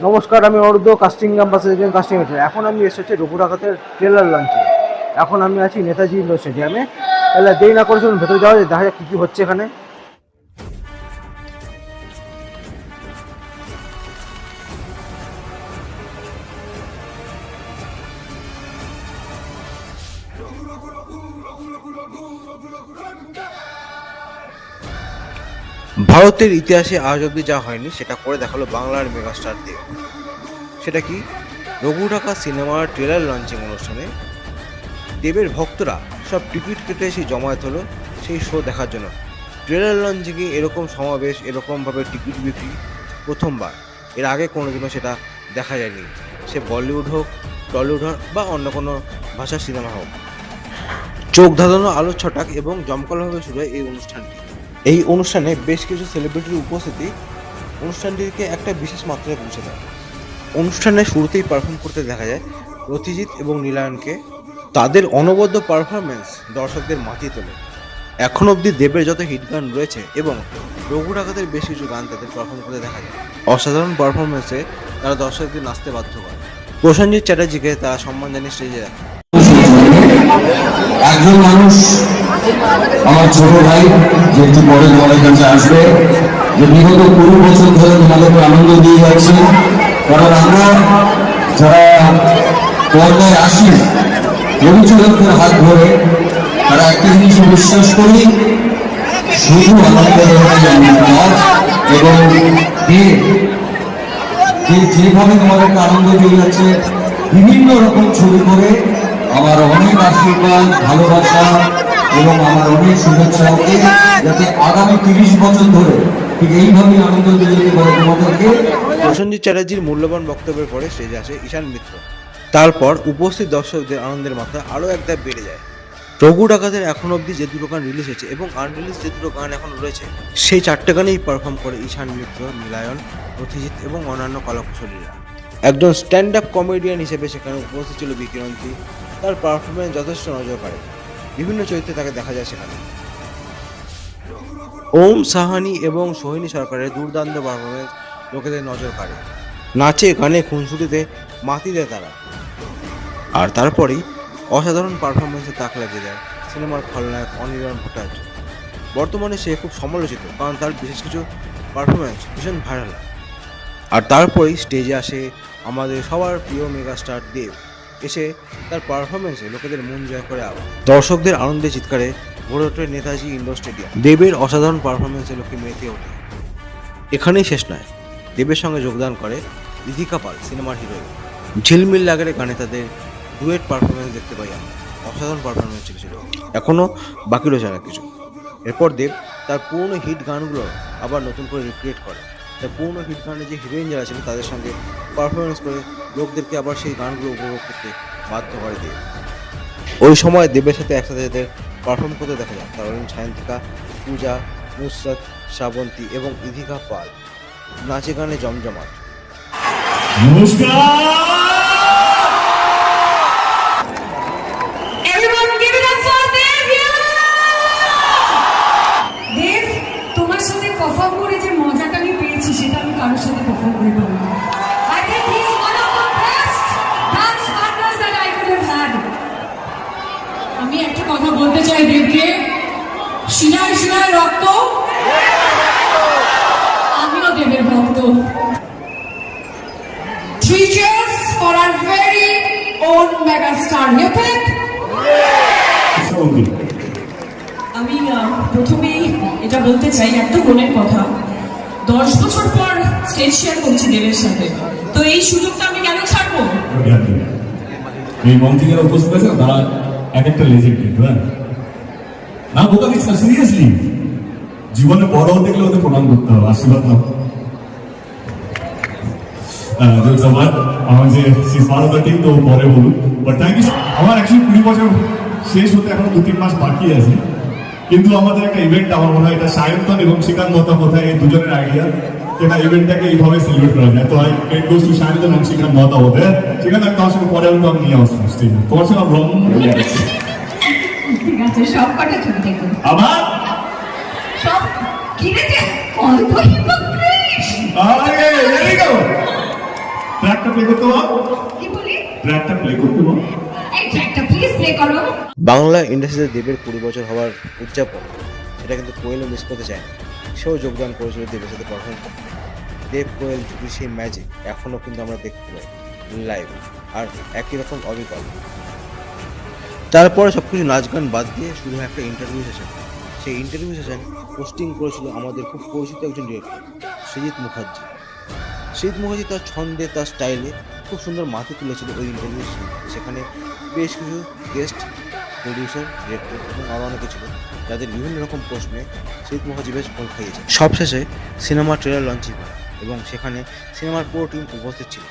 নমস্কার আমি অর্ধ কাস্টিং ক্যাম্পাসের একজন কাস্টিং এখন আমি এসেছি রঘুরাঘাতের ট্রেলার লঞ্চে এখন আমি আছি নেতাজি ইন্ডোর স্টেডিয়ামে তাহলে দেরি না করে চলুন ভেতরে যাওয়া যায়, দেখা যাক কী কী হচ্ছে এখানে ভারতের ইতিহাসে আজ অব্দি যা হয়নি, সেটা করে দেখাল বাংলার মেগাস্টার দেব। সেটা কি? রঘু ঢাকা সিনেমার ট্রেলার লঞ্চিং অনুষ্ঠানে দেবের ভক্তরা সব টিকিট কেটে সেই জমায়েত হলো সেই শো দেখার জন্য। ট্রেলার লঞ্চিংয়ে এরকম সমাবেশ, এরকমভাবে টিকিট বিক্রি প্রথমবার। এর আগে কোনোদিনও সেটা দেখা যায়নি। সে বলিউড হোক, টলিউড হোক বা অন্য কোনো ভাষার সিনেমা হোক। চোখ ধাঁধানো আলো ছটাক এবং জমকালোভাবে শুরু হয় এই অনুষ্ঠানটি। এই অনুষ্ঠানে বেশ কিছু সেলিব্রিটির উপস্থিতি অনুষ্ঠানটিকে একটা বিশেষ মাত্রায় পৌঁছে দেয়। অনুষ্ঠানের শুরুতেই পারফর্ম করতে দেখা যায় রতিজিৎ এবং নীলায়নকে। তাদের অনবদ্য পারফরমেন্স দর্শকদের মাতিয়ে তোলে। এখন অবধি দেবের যত হিট গান রয়েছে এবং রঘু ডাকাতের বেশ কিছু গান তাদের পারফর্ম করতে দেখা যায়। অসাধারণ পারফরমেন্সে তারা দর্শকদের নাচতে বাধ্য করে প্রসেনজিৎ চ্যাটার্জিকে তারা সম্মান জানিয়ে স্টেজে রাখে। একজন মানুষ আমার ছোট ভাই, যে একটু পরে তোমাদের কাছে আসবে, যে বিগত কুড়ি বছর ধরে তোমাদেরকে আনন্দ দিয়ে যাচ্ছে। কারণ আমরা যারা পর্দায় আসি রবিচন্দ্রের হাত ধরে তারা একটা জিনিস বিশ্বাস করি, শুধু আমাদের এবং যেভাবে তোমাদেরকে আনন্দ দিয়ে যাচ্ছে, বিভিন্ন রকম ছবি করে আমার অনেক আশীর্বাদ, ভালোবাসা এবং আমার অনেক শুভেচ্ছা। যাতে আগামী তিরিশ বছর ধরে ঠিক এইভাবেই আনন্দ দিয়ে যেতে তোমাদেরকে। প্রসেনজিৎ চ্যাটার্জির মূল্যবান বক্তব্যের পরে স্টেজে আসে ঈশান মিত্র। তারপর উপস্থিত দর্শকদের আনন্দের মাত্রা আরও এক ধাপ বেড়ে যায়। রঘু ডাকাতের এখন অবধি যে দুটো গান রিলিজ হয়েছে এবং আনরিলিজ যে দুটো গান এখন রয়েছে, সেই চারটে গানেই পারফর্ম করে ঈশান মিত্র, নীলায়ন রথিজিৎ এবং অন্যান্য কলাকুশলীরা। একজন স্ট্যান্ড আপ কমেডিয়ান হিসেবে সেখানে উপস্থিত ছিল বিকিরণজি তার পারফরমেন্স যথেষ্ট নজর কাড়ে। বিভিন্ন চরিত্রে তাকে দেখা যায় সেখানে। ওম সাহানি এবং সোহিনী সরকারের দুর্দান্ত পারফরমেন্স লোকেদের নজর কাড়ে। নাচে, গানে, খুনসুটিতে মাতি দেয় তারা। আর তারপরেই অসাধারণ পারফরমেন্সে তাক লাগিয়ে দেয় সিনেমার খলনায়ক অনির্বাণ ভট্টাচার্য। বর্তমানে সে খুব সমালোচিত, কারণ তার বিশেষ কিছু পারফরমেন্স ভীষণ ভাইরাল আর তারপরেই স্টেজে আসে আমাদের সবার প্রিয় মেগাস্টার দেব। এসে তার পারফরমেন্সে লোকেদের মন জয় করে আবার। দর্শকদের আনন্দে চিৎকারে ভরে ওঠে নেতাজি ইন্ডোর স্টেডিয়াম। দেবের অসাধারণ পারফরমেন্সে লোকে মেতে ওঠে। এখানেই শেষ নয়, দেবের সঙ্গে যোগদান করে রিধিকা পাল, সিনেমার হিরোইন ঝিলমিল লাগের গানে তাদের ডুয়েট পারফরমেন্স দেখতে পাই আমরা। অসাধারণ পারফরমেন্স ছিল সেটা এখনও বাকি রয়েছে না কিছু। এরপর দেব তার পুরনো হিট গানগুলো আবার নতুন করে রিক্রিয়েট করে। তার পুরনো হিট গানের যে হিরোইন যারা ছিল তাদের সঙ্গে পারফরমেন্স করে লোকদেরকে আবার সেই গানগুলো উপভোগ করতে বাধ্য করে দেয়। ওই সময় দেবের সাথে একসাথে এদের পারফর্ম করতে দেখা যায়, তার হলেন সায়ন্তিকা, পূজা, নুসরত, শ্রাবন্তী এবং ইধিকা পাল। নাচে গানে জমজমাট। Everyone give it up for Dev here! দেব তোমার সাথে পারফর্ম করে যে মজাটা আমি পেয়েছি সেটা আমি কারোর সাথে পারফর্ম করে পাবো না I think he's one of the best dance partners that I could have had. আমি একটা কথা বলতে চাই দেবকে শিলায় শিলায় রক্ত। আমিও দেবের ভক্ত। Cheers for our very own megastar. আমি প্রথমেই এটা বলতে চাই এত মনের কথা। দশ বছর পর স্টেজ শেয়ার করছি দেবের সাথে। তো এই সুযোগটা আমি কেন ছাড়বো? এই যারা উপস্থিত আছে তারা এক একটা লেজেন্ড কিন্তু হ্যাঁ? না বোকা দিচ্ছ না সিরিয়াসলি জীবনে বড় হতে গেলে ওদের প্রণাম করতে হবে, আশীর্বাদ আছে। কিন্তু আমাদের একটা ইভেন্ট আমার মনে হয় এটা এবং এই দুজনের আইডিয়া এটা ইভেন্টটাকে এইভাবে করা তো পরে আমি নিয়ে আসব তোমার ঠিক আছে সব কটা ছবি দেখুন। আবার সব কিনেছে অল্প হিপোক্রেট আরে there you go. প্লে করতে কি বলি? ট্র্যাকটা প্লে করতে এই ট্র্যাকটা প্লিজ প্লে করো। বাংলা ইন্ডাস্ট্রিতে দেবের কুড়ি বছর হওয়ার উদযাপন সেটা কিন্তু কোয়েলও মিস করতে চায় না। সেও যোগদান করেছিল দেবের সাথে পারফর্ম করতে। দেব কোয়েল জুটির সেই ম্যাজিক এখনও কিন্তু আমরা দেখতে পাই লাইভ আর একই রকম অবিকল। তারপরে সব কিছু নাচ গান বাদ দিয়ে শুধু একটা ইন্টারভিউ সেশন সেই ইন্টারভিউ সেশন পোস্টিং করেছিল আমাদের খুব পরিচিত একজন ডিরেক্টর সৃজিৎ মুখার্জি সৃজিৎ মুখার্জি তার ছন্দে, তার স্টাইলে খুব সুন্দর মাথা তুলেছিল ওই ইন্টারভিউ সেখানে বেশ কিছু গেস্ট প্রডিউসার ডিরেক্টর এবং আরও অনেকে ছিল, যাদের বিভিন্ন রকম প্রশ্নে সৃজিৎ মুখার্জি বেশ ফল খাইয়েছে সবশেষে সিনেমা ট্রেলার লঞ্চিং হয় এবং সেখানে সিনেমার পুরো টিম উপস্থিত ছিল।